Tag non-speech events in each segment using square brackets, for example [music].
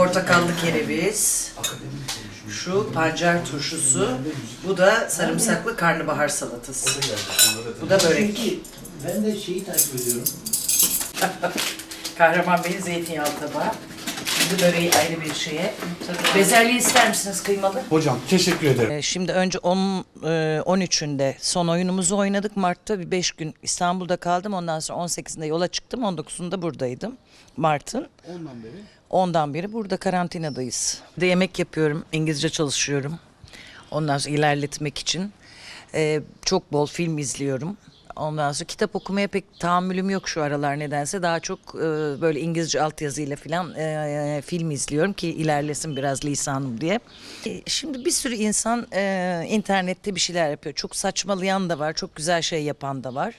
portakallı kereviz, şu pancar turşusu, bu da sarımsaklı karnabahar salatası. Bu da börek. Ben de şeyi takip ediyorum. [laughs] Kahraman Bey'in zeytinyağlı tabağı. Şimdi böreği ayrı bir şeye. Bezelye ister misiniz kıymalı? Hocam teşekkür ederim. Ee, Şimdi önce 10 e, 13'ünde son oyunumuzu oynadık. Mart'ta bir 5 gün İstanbul'da kaldım. Ondan sonra 18'inde yola çıktım. 19'unda buradaydım. Mart'ın. Ondan beri. Ondan beri burada karantinadayız. Bir De yemek yapıyorum. İngilizce çalışıyorum. Ondan sonra ilerletmek için. Ee, çok bol film izliyorum. Ondan sonra kitap okumaya pek tahammülüm yok şu aralar nedense. Daha çok e, böyle İngilizce altyazıyla falan e, film izliyorum ki ilerlesin biraz lisanım diye. E, şimdi bir sürü insan e, internette bir şeyler yapıyor. Çok saçmalayan da var, çok güzel şey yapan da var.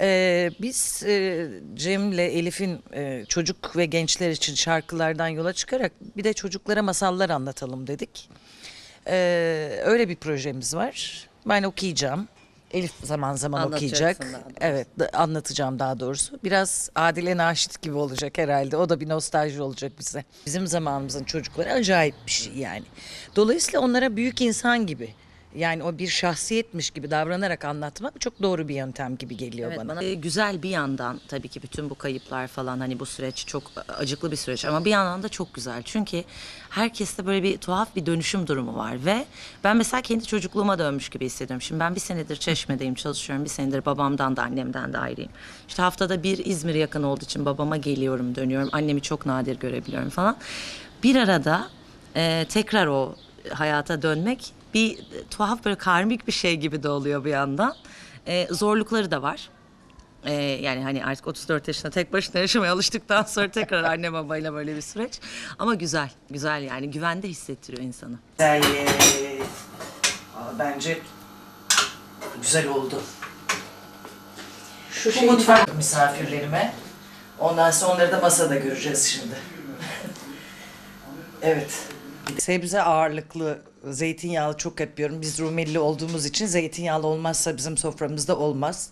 Ee, biz e, Cem'le Elif'in e, çocuk ve gençler için şarkılardan yola çıkarak bir de çocuklara masallar anlatalım dedik. Ee, öyle bir projemiz var. Ben okuyacağım. Elif zaman zaman okuyacak. daha. Evet, anlatacağım daha doğrusu. Biraz Adile Naşit gibi olacak herhalde. O da bir nostalji olacak bize. Bizim zamanımızın çocukları acayip bir şey yani. Dolayısıyla onlara büyük insan gibi yani o bir şahsiyetmiş gibi davranarak anlatmak çok doğru bir yöntem gibi geliyor Evet, bana. bana e, güzel bir yandan tabii ki bütün bu kayıplar falan hani bu süreç çok acıklı bir süreç ama bir yandan da çok güzel. Çünkü herkeste böyle bir tuhaf bir dönüşüm durumu var ve ben mesela kendi çocukluğuma dönmüş gibi hissediyorum. Şimdi ben bir senedir Çeşme'deyim çalışıyorum. Bir senedir babamdan da annemden de ayrıyım. İşte haftada bir İzmir yakın olduğu için babama geliyorum dönüyorum. Annemi çok nadir görebiliyorum falan. Bir arada e, tekrar o hayata dönmek bir tuhaf böyle karmik bir şey gibi de oluyor bir yandan. E, zorlukları da var. Ee, yani hani artık 34 yaşında tek başına yaşamaya alıştıktan sonra tekrar [laughs] anne babayla böyle bir süreç. Ama güzel, güzel yani güvende hissettiriyor insanı. Güzel. Bence güzel oldu. Şu şey mutfak misafirlerime. Ondan sonra onları da masada göreceğiz şimdi. [laughs] evet. Sebze ağırlıklı zeytinyağlı çok yapıyorum. Biz Rumeli olduğumuz için zeytinyağlı olmazsa bizim soframızda olmaz.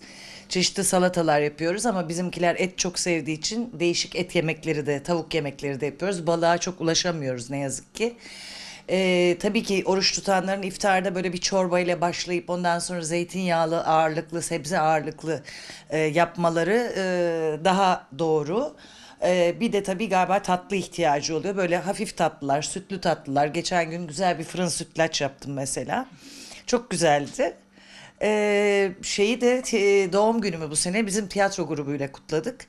Çeşitli salatalar yapıyoruz ama bizimkiler et çok sevdiği için değişik et yemekleri de, tavuk yemekleri de yapıyoruz. Balığa çok ulaşamıyoruz ne yazık ki. Ee, tabii ki oruç tutanların iftarda böyle bir çorbayla başlayıp ondan sonra zeytinyağlı ağırlıklı, sebze ağırlıklı e, yapmaları e, daha doğru. Ee, bir de tabii galiba tatlı ihtiyacı oluyor. Böyle hafif tatlılar, sütlü tatlılar. Geçen gün güzel bir fırın sütlaç yaptım mesela. Çok güzeldi. Ee, şeyi de t- doğum günümü bu sene bizim tiyatro grubuyla kutladık.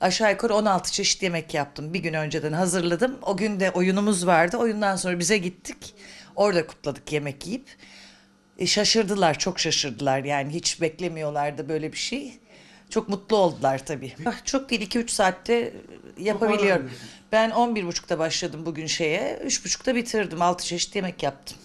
Aşağı yukarı 16 çeşit yemek yaptım. Bir gün önceden hazırladım. O gün de oyunumuz vardı. Oyundan sonra bize gittik. Orada kutladık yemek yiyip. E, şaşırdılar, çok şaşırdılar. Yani hiç beklemiyorlardı böyle bir şey. Çok mutlu oldular tabii. Ah, Çok değil 2-3 saatte yapabiliyorum. Ben 11.30'da başladım bugün şeye. 3.30'da bitirdim. 6 çeşit yemek yaptım.